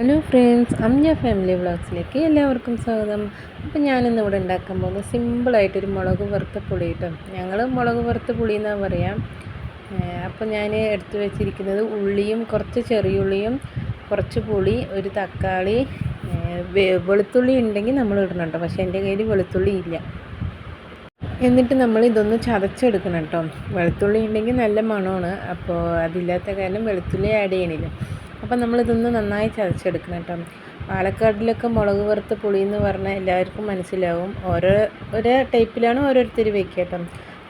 Hello friends Amja family വ്ളോഗ്സിലേക്ക് എല്ലാവർക്കും സ്വാഗതം. അപ്പോൾ ഞാനിന്ന് ഇവിടെ ഉണ്ടാക്കാൻ പോകുന്നത് സിമ്പിളായിട്ടൊരു മുളക് വറുത്ത പുളി കിട്ടും ഞങ്ങൾ മുളക് വറുത്ത പുളി എന്നാണ് പറയാം. അപ്പോൾ ഞാൻ എടുത്തു വെച്ചിരിക്കുന്നത് ഉള്ളിയും കുറച്ച് ചെറിയുള്ളിയും കുറച്ച് പുളി ഒരു തക്കാളി വെളുത്തുള്ളി ഉണ്ടെങ്കിൽ നമ്മൾ ഇടണം പക്ഷേ എന്റെ കയ്യിൽ വെളുത്തുള്ളി ഇല്ല. എന്നിട്ട് നമ്മൾ ഇതൊന്ന് ചതച്ചെടുക്കണം കേട്ടോ വെളുത്തുള്ളി ഉണ്ടെങ്കിൽ നല്ല മണമാണ്. അപ്പോൾ അതില്ലാത്ത കാരണം വെളുത്തുള്ളി ആഡ് ചെയ്യണില്ല. അപ്പം നമ്മളിതൊന്ന് നന്നായി ചതച്ചെടുക്കണം കേട്ടോ. പാലക്കാടിലൊക്കെ മുളക് വറുത്ത പുളി എന്ന് പറഞ്ഞാൽ എല്ലാവർക്കും മനസ്സിലാവും. ഓരോ ഒരേ ടൈപ്പിലാണ് ഓരോരുത്തർ വയ്ക്കുക കേട്ടോ.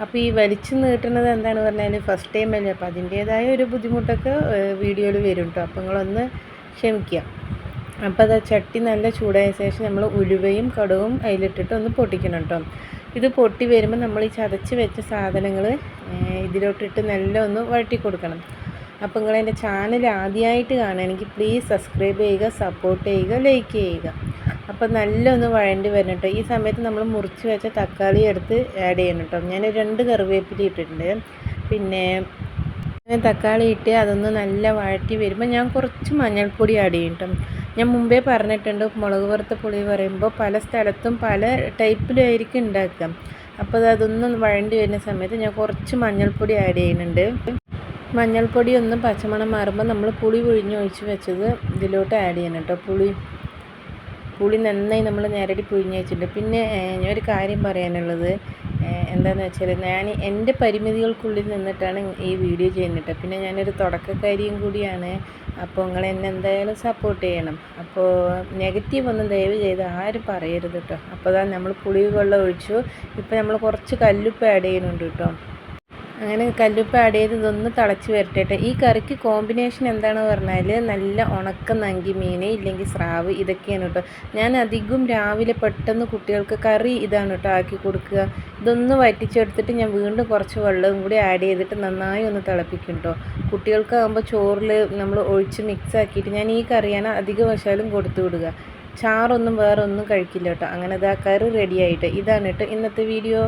അപ്പോൾ ഈ വലിച്ചു നീട്ടുന്നത് എന്താണ് പറഞ്ഞാൽ ഫസ്റ്റ് ടൈം അല്ലേ? അപ്പോൾ അതിന്റേതായ ഒരു ബുദ്ധിമുട്ടൊക്കെ വീഡിയോയിൽ വരും കേട്ടോ. അപ്പോൾ നിങ്ങളൊന്ന് ക്ഷമിക്കുക. അപ്പോൾ അത് ചട്ടി നല്ല ചൂടായ ശേഷം നമ്മൾ ഉലുവയും കടുവും അതിലിട്ടിട്ട് ഒന്ന് പൊട്ടിക്കണം കേട്ടോ. ഇത് പൊട്ടി വരുമ്പോൾ നമ്മൾ ഈ ചതച്ച് വെച്ച സാധനങ്ങൾ ഇതിലോട്ടിട്ട് നല്ല ഒന്ന് വഴറ്റി കൊടുക്കണം. അപ്പോൾ നിങ്ങൾ എന്റെ ചാനൽ ആദ്യമായിട്ട് കാണുകയാണെങ്കിൽ പ്ലീസ് സബ്സ്ക്രൈബ് ചെയ്യുക സപ്പോർട്ട് ചെയ്യുക ലൈക്ക് ചെയ്യുക. അപ്പോൾ നല്ല ഒന്ന് വഴണ്ടി വരണം കേട്ടോ ഈ സമയത്ത് നമ്മൾ മുറിച്ച് വെച്ച തക്കാളി എടുത്ത് ആഡ് ചെയ്യണം കേട്ടോ ഞാൻ രണ്ട് കറിവേപ്പില ഇട്ടിട്ടുണ്ട്. പിന്നെ തക്കാളി ഇട്ട് അതൊന്ന് നല്ല വഴറ്റി വരുമ്പോൾ ഞാൻ കുറച്ച് മഞ്ഞൾപ്പൊടി ആഡ് ചെയ്യും കേട്ടോ ഞാൻ മുമ്പേ പറഞ്ഞിട്ടുണ്ട് മുളക് വറുത്ത പുളി പറയുമ്പോൾ പല സ്ഥലത്തും പല ടൈപ്പിലായിരിക്കും ഉണ്ടാക്കുക. അപ്പോൾ അതൊന്ന് വഴണ്ടി വരുന്ന സമയത്ത് ഞാൻ കുറച്ച് മഞ്ഞൾപ്പൊടി ആഡ് ചെയ്യുന്നുണ്ട്. മഞ്ഞൾപ്പൊടി ഒന്ന് പച്ചമണം മാറുമ്പോൾ നമ്മൾ പുളി പൊഴിഞ്ഞ് ഒഴിച്ച് വെച്ചത് ഇതിലോട്ട് ആഡ് ചെയ്യണം കേട്ടോ. പുളി പുളി നന്നായി നമ്മൾ നേരടി പുഴിഞ്ഞ് വെച്ചിട്ടുണ്ട്. പിന്നെ ഞാൻ ഒരു കാര്യം പറയാനുള്ളത്. എന്താണെന്ന് വെച്ചാൽ ഞാൻ എന്റെ പരിമിതികൾക്കുള്ളിൽ നിന്നിട്ടാണ് ഈ വീഡിയോ ചെയ്യുന്നത് പിന്നെ ഞാനൊരു തുടക്കക്കാരിയും കൂടിയാണ്. അപ്പോൾ നിങ്ങൾ എന്നെ എന്തായാലും സപ്പോർട്ട് ചെയ്യണം. അപ്പോൾ നെഗറ്റീവ് ഒന്നും ദയവ് ചെയ്ത് ആരും പറയരുത് കേട്ടോ. അപ്പോൾ അതാ നമ്മൾ പുളി വെള്ളം ഒഴിച്ചു. ഇപ്പോൾ നമ്മൾ കുറച്ച് കല്ലുപ്പ് ആഡ് ചെയ്യുന്നുണ്ട് കേട്ടോ. അങ്ങനെ കല്ലുപ്പ് ആഡ് ചെയ്ത് ഇതൊന്ന് തിളച്ച് വരട്ടെ ഈ കറിക്ക് കോമ്പിനേഷൻ എന്താണെന്ന് പറഞ്ഞാൽ നല്ല ഉണക്ക നങ്കി മീൻ ഇല്ലെങ്കിൽ സ്രാവ് ഇതൊക്കെയാണ് കേട്ടോ. ഞാൻ അധികം രാവിലെ പെട്ടെന്ന് കുട്ടികൾക്ക് കറി ഇതാണ് കേട്ടോ ആക്കി കൊടുക്കുക. ഇതൊന്ന് വറ്റിച്ചെടുത്തിട്ട് ഞാൻ വീണ്ടും കുറച്ച് വെള്ളവും കൂടി ആഡ് ചെയ്തിട്ട് നന്നായി ഒന്ന് തിളപ്പിക്കും കേട്ടോ. കുട്ടികൾക്കാകുമ്പോൾ ചോറിൽ നമ്മൾ ഒഴിച്ച് മിക്സ് ആക്കിയിട്ട് ഞാൻ ഈ കറിയാണ് അധിക വശാലും കൊടുത്തു വിടുക. ചാറൊന്നും വേറെ ഒന്നും കഴിക്കില്ല കേട്ടോ. അങ്ങനെ ഇതാ കറി റെഡിയായിട്ട് ഇതാണ് കേട്ടോ ഇന്നത്തെ വീഡിയോ